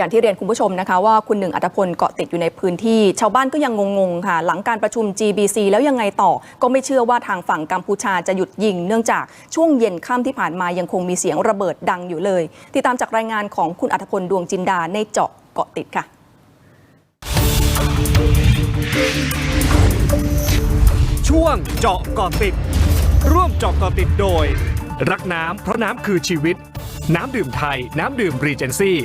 อย่างที่เรียนคุณผู้ชมนะคะว่าคุณหนึ่งอัตพลเกาะติดอยู่ในพื้นที่ ชาวบ้านก็ยังงงๆค่ะ หลังการประชุม GBC แล้วยังไงต่อ ก็ไม่เชื่อว่าทางฝั่งกัมพูชาจะหยุดยิง เนื่องจากช่วงเย็นค่ำที่ผ่านมายังคงมีเสียงระเบิดดังอยู่เลย ติดตามจากรายงานของคุณอัตพลดวงจินดาในเจาะเกาะติดค่ะช่วงเจาะเกาะติด ร่วมเจาะเกาะติดโดย รักน้ำเพราะน้ำคือชีวิต น้ำดื่มไทย น้ำดื่มรีเจนซี่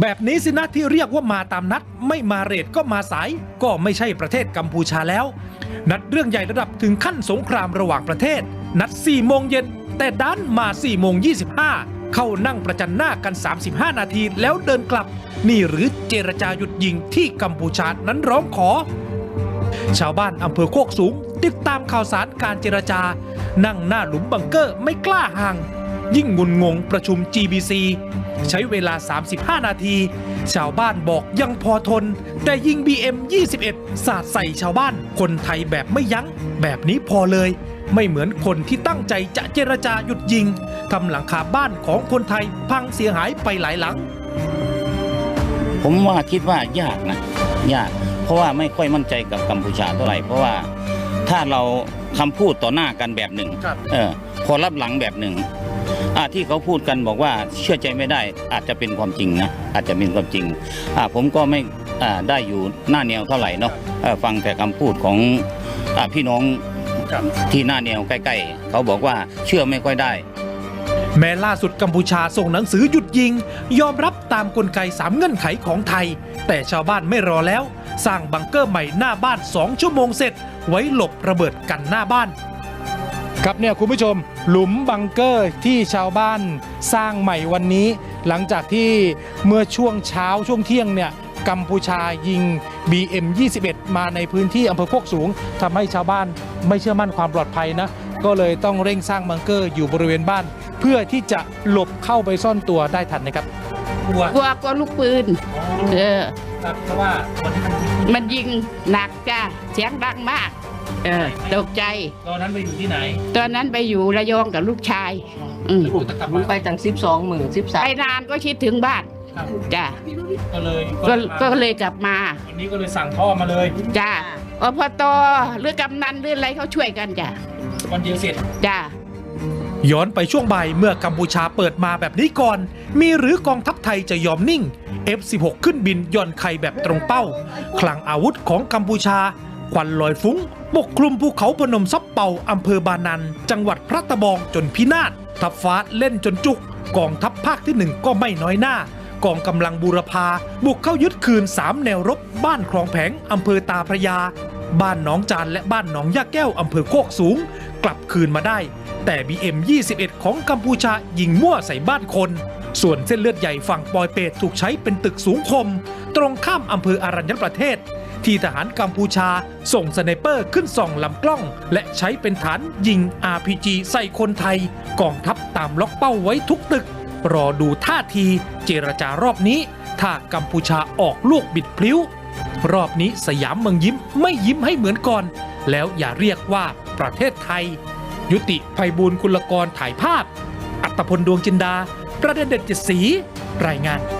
แบบนี้สินะที่เรียกว่ามาตามนัด ไม่มาเรทก็มาสาย ก็ไม่ใช่ประเทศกัมพูชาแล้ว นัดเรื่องใหญ่ระดับถึงขั้นสงครามระหว่างประเทศ นัด4โมงเย็นแต่ดันมา4โมง25 เข้านั่งประจันหน้ากัน 35 นาทีแล้วเดินกลับ นี่หรือเจรจาหยุดยิงที่กัมพูชานั้นร้องขอ ชาวบ้านอำเภอโคกสูง ติดตามข่าวสารการเจรจา นั่งหน้าหลุมบังเกอร์ไม่กล้าห่าง ยิ่งงุนงงประชุม GBC ใช้เวลา 35 นาที ชาวบ้านบอกยังพอทน แต่ยิง BM 21 สาดใส่ชาวบ้าน คนไทยแบบไม่ยัง้ง แบบนี้พอเลย ไม่เหมือนคนที่ตั้งใจจะเจรจาหยุดยิงทำหลังคาบ้านของคนไทยพังเสียหายไปหลายหลัง ผมว่าคิดว่ายากนะ ยาก เพราะว่าไม่ค่อยมั่นใจกับกัมพูชาเท่าไหร่เพราะว่าถ้าเราคำพูดต่อหน้ากันแบบหนึ่งครับเออ พอรับหลังแบบหนึ่งอ่า ที่เขาพูดกันบอกว่าเชื่อใจไม่ได้อาจจะเป็นความจริงนะอาจจะเป็นความจริงอ่าผมก็ไม่อ่าได้อยู่หน้าแนวเท่าไหร่เนาะเออฟังแต่คำพูดของอ่าพี่น้องที่หน้าแนวใกล้ ๆ เขาบอกว่าเชื่อไม่ค่อยได้แม้ล่าสุดกัมพูชาส่งหนังสือหยุดยิง ยอมรับตามกลไกสามเงื่อนไขของไทย แต่ชาวบ้านไม่รอแล้ว สร้างบังเกอร์ใหม่หน้าบ้าน2ชั่วโมงเสร็จ ไว้หลบระเบิดกันหน้าบ้าน ครับเนี่ยคุณผู้ชมหลุมบังเกอร์ที่ชาวบ้านสร้างใหม่วันนี้ หลังจากที่เมื่อช่วงเช้าช่วงเที่ยงเนี่ยกัมพูชายิง BM 21มาในพื้นที่อำเภอโคกสูงทำให้ชาวบ้านไม่เชื่อมั่นความปลอดภัยนะ ก็เลยต้องเร่งสร้างบังเกอร์อยู่บริเวณบ้าน เพื่อที่จะหลบเข้าไปซ่อนตัวได้ทันนะครับกลัวกลัวกลัวลูกปืนเออครับเพราะว่าวันที่มันมันยิงหนักจ้าเสียงดังมาก เออตกใจ ตอนนั้นไปอยู่ที่ไหนตอนนั้นไปอยู่ระยองกับลูกชาย อืม ถูกตะกลับมึมางไปตั้งสิบสองหมื่นสิบสาไปมนานก็คิดถึงบ้านครับจ้าก็เลยก็ก็เลยกลับมาวันนี้ก็เลยสั่งท่อมาเลย จ้าอพตหรือกำนันหรืออะไรเขาช่วยกันจ้าวันเดียวเสร็จจ้าย้อนไปช่วงบ่ายเมื่อกัมพูชาเปิดมาแบบนี้ก่อน มีหรือกองทัพไทยจะยอมนิ่ง F16 ขึ้นบินย่อนไข่แบบตรงเป้า คลังอาวุธของกัมพูชา ควันลอยฟุ้ง ปกคลุมภูเขาพนมซับเป่าอำเภอบานัน จังหวัดพระตะบองจนพินาศทัพฟ้าเล่นจนจุก กองทัพภาคที่หนึ่งก็ไม่น้อยหน้า กองกำลังบูรพา บุกเข้ายึดคืน 3 แนวรบ บ้านคลองแผงอำเภอตาพระยา บ้านหนองจานและบ้านหนองยาแก้วอำเภอโคกสูง กลับคืนมาได้ แต่ BM 21 ของกัมพูชายิงมั่วใส่บ้านคน ส่วนเส้นเลือดใหญ่ฝั่งปอยเปตถูกใช้เป็นตึกสูงคม ตรงข้ามอำเภออารัญญประเทศ ที่ทหารกัมพูชาส่งสไนเปอร์ขึ้นส่องลำกล้อง และใช้เป็นฐานยิง RPG ใส่คนไทย กองทัพตามล็อกเป้าไว้ทุกตึก รอดูท่าทีเจรจารอบนี้ ถ้ากัมพูชาออกลูกบิดพลิ้ว รอบนี้สยามเมืองยิ้มไม่ยิ้มให้เหมือนก่อน แล้วอย่าเรียกว่าประเทศไทย ยุติภัยบูลย์กุลกรถ่ายภาพ อัตพลดวงจินดา ประเด็นเด็ดเจ็ดสี รายงาน